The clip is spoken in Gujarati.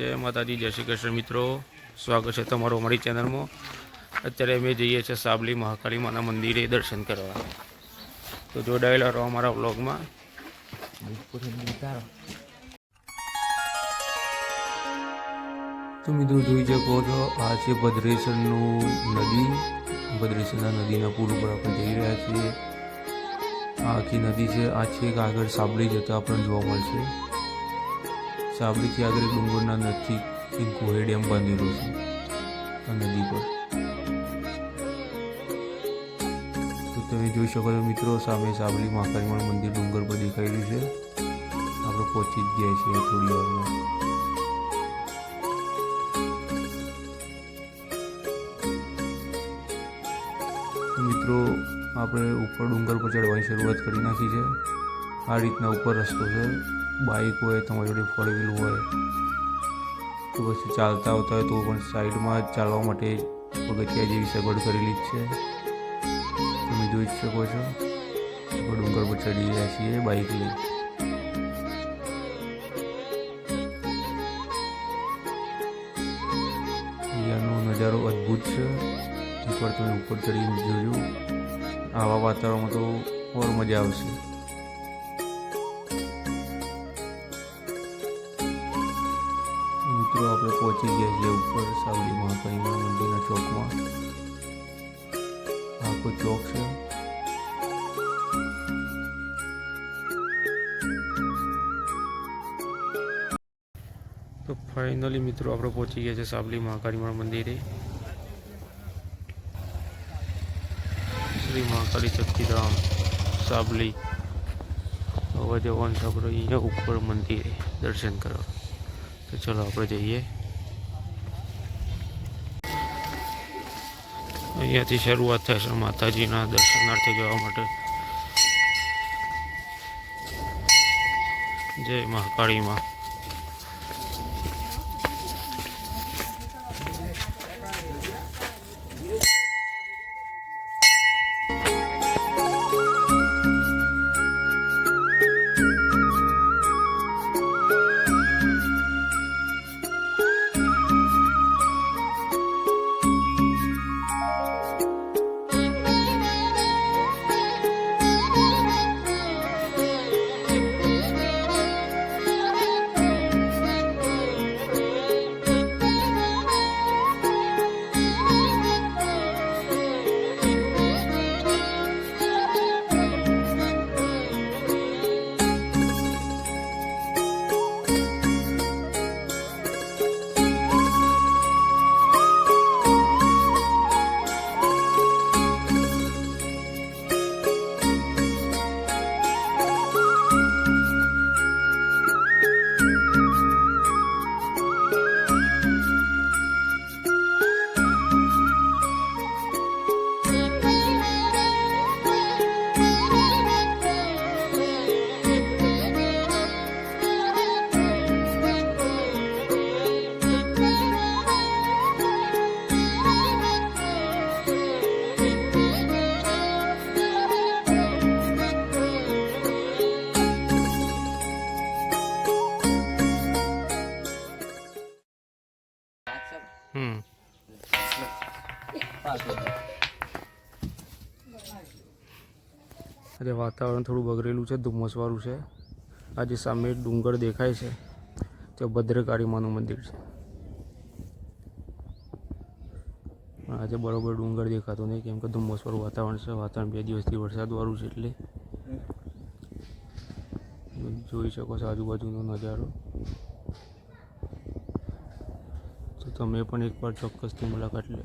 જય માતાજી, જય શ્રી કૃષ્ણ મિત્રો. સ્વાગત છે તમારો અમારી ચેનલમાં. અત્યારે અમે જઈએ છીએ સાબલી મહાકાળી માના મંદિરે દર્શન કરવા. તો જોડાયેલા રહો અમારા વ્લોગમાં. તો મિત્રો જોઈ શકો છો, આ છે ભદ્રેશ્વરનું નદી. ભદ્રેશ્વરના નદીના પુલ ઉપર આપણે જઈ રહ્યા છીએ. આખી નદી છે, આ છેક આગળ સાબલી જતા આપણને જોવા મળશે. સાબરીથી આગળ ડુંગરના નજીક એક ગોહે ડેમ બાંધેલો છે. આ નદી પર તો તમે જોઈ શકો છો મિત્રો, સામે સાબરી મહાકાળીમાં મંદિર ડુંગર પર દેખાયેલું છે. આપણે પહોંચી જ ગયા છીએ થોડી વારમાં. મિત્રો, આપણે ઉપર ડુંગર પર ચડવાની શરૂઆત કરી નાખી છે. આ રીતના ઉપર રસ્તો છે. બાઇક હોય, તમારી જોડે ફોર વ્હીલ હોય, તો પછી ચાલતા આવતા હોય, તો પણ સાઈડમાં ચાલવા માટે પગથિયા જેવી સગવડ કરેલી જ છે. તમે જોઈ શકો છો. ડુંગર પર ચડી રહ્યા છીએ બાઇક લઈ નજારો અદ્ભુત છે. એકવાર તમે ઉપર ચડીને જોજો. આવા વાતાવરણમાં તો ઓર મજા આવશે. મિત્રો, આપણે પહોંચી ગયા છીએ ઉપર સાવલી મહાકાળીમાં મંદિરના ચોકમાં. આખો ચોક છે. તો ફાઇનલી મિત્રો, આપણે પહોંચી ગયા છે સાબલી મહાકાળીમાં મંદિરે. શ્રી મહાકાળી શક્તિધામ સાબલી હવે જવાનું છે આપણે અહીંયા ઉપર મંદિરે દર્શન કરવા. તો ચલો આપણે જઈએ. અહીંયાથી શરૂઆત છે માતાજીના દર્શનાર્થે જવા માટે. જય મહાકાળીમાં હમ. આજે વાતાવરણ થોડું બગડેલું છે ધુમ્મસવાળું છે. આજે સામે ડુંગર દેખાય છે ત્યાં ભદ્રકાળી માનું મંદિર છે. પણ આજે બરોબર ડુંગર દેખાતો નહીં કેમ કે ધુમ્મસવાળું વાતાવરણ છે. વાતાવરણ બે દિવસથી વરસાદવાળું છે એટલે. જોઈ શકો છો આજુબાજુનો નજારો. તો મેં પણ એકવાર ચોક્કસથી મુલાકાત લો